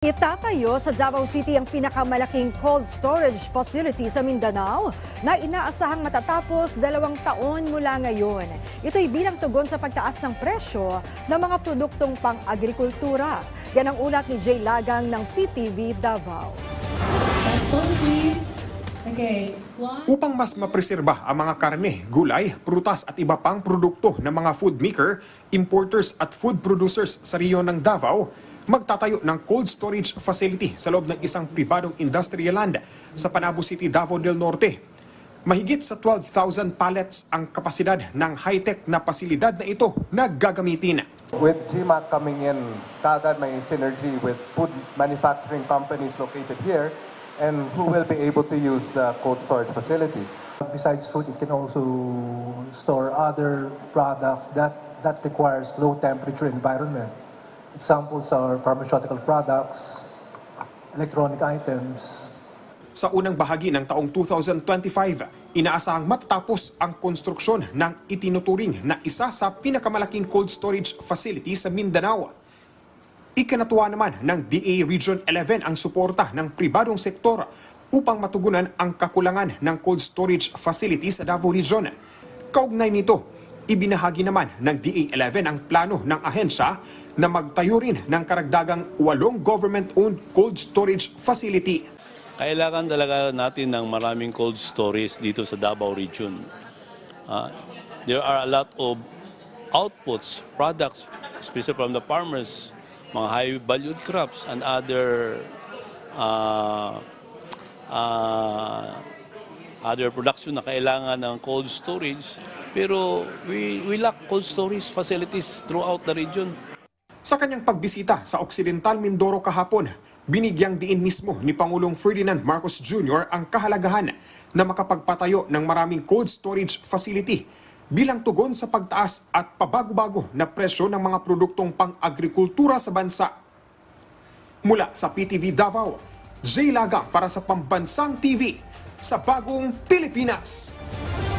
Itatayo sa Davao City ang pinakamalaking cold storage facility sa Mindanao na inaasahang matatapos dalawang taon mula ngayon. Ito'y bilang tugon sa pagtaas ng presyo ng mga produktong pang-agrikultura. Yan ang ulat ni Jay Lagang ng PTV Davao. Upang mas mapreserba ang mga karne, gulay, prutas at iba pang produkto ng mga food maker, importers at food producers sa riyon ng Davao, magtatayo ng cold storage facility sa loob ng isang pribadong industrial land sa Panabo City, Davao del Norte. Mahigit sa 12,000 pallets ang kapasidad ng high-tech na pasilidad na ito na gagamitin. With GMAC coming in, kaagad may synergy with food manufacturing companies located here and who will be able to use the cold storage facility. Besides food, it can also store other products that, that requires low temperature environment. Examples are pharmaceutical products, electronic items, Sa unang bahagi ng taong 2025, inaasahang matatapos ang konstruksyon ng itinuturing na isa sa pinakamalaking cold storage facility sa Mindanao. Ikanatuwa naman ng DA Region 11 ang suporta ng pribadong sektor upang matugunan ang kakulangan ng cold storage facility sa Davao Region. Kaugnay nito, ibinahagi naman ng DA11 ang plano ng ahensya na magtayo rin ng karagdagang walong government-owned cold storage facility. Kailangan talaga natin ng maraming cold storage dito sa Davao region. Ah, there are a lot of outputs, products, especially from the farmers, mga high-valued crops and other uh, uh, other production na kailangan ng cold storage. Pero we, we lack cold storage facilities throughout the region. Sa kanyang pagbisita sa Occidental Mindoro kahapon, binigyang diin mismo ni Pangulong Ferdinand Marcos Jr. ang kahalagahan na makapagpatayo ng maraming cold storage facility bilang tugon sa pagtaas at pabago-bago na presyo ng mga produktong pang-agrikultura sa bansa. Mula sa PTV Davao, Jay Lagang para sa Pambansang TV sa Bagong Pilipinas.